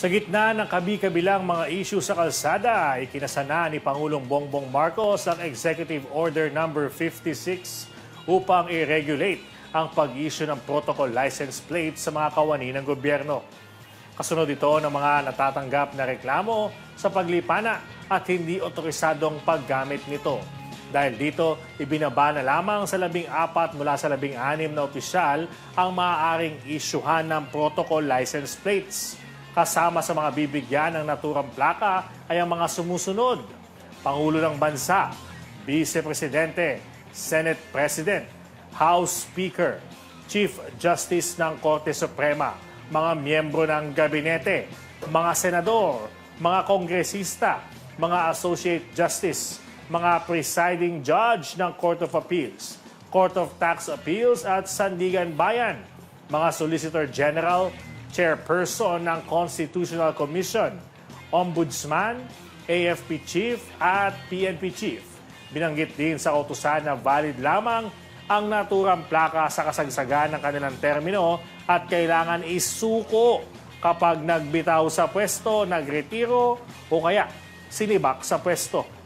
Sa gitna ng kabi-kabilang mga issue sa kalsada, ikinasana ni Pangulong Bongbong Marcos ang Executive Order Number 56 upang i-regulate ang pag-issue ng protocol license plate sa mga kawani ng gobyerno. Kasunod ito ng mga natatanggap na reklamo sa paglipana at hindi otorisadong paggamit nito. Dahil dito, ibinaba na lamang sa labing apat mula sa labing anim na opisyal ang maaaring isyuhan ng protocol license plates. Kasama sa mga bibigyan ng naturang plaka ay ang mga sumusunod. Pangulo ng Bansa, Vice Presidente, Senate President, House Speaker, Chief Justice ng Korte Suprema, mga miyembro ng gabinete, mga senador, mga kongresista, mga associate justice, mga presiding judge ng Court of Appeals, Court of Tax Appeals at Sandigan Bayan, mga Solicitor General, Chairperson ng Constitutional Commission, Ombudsman, AFP Chief at PNP Chief. Binanggit din sa utusan na valid lamang ang naturang plaka sa kasagsagan ng kanilang termino at kailangan isuko kapag nagbitaw sa pwesto, nagretiro o kaya sinibak sa pwesto.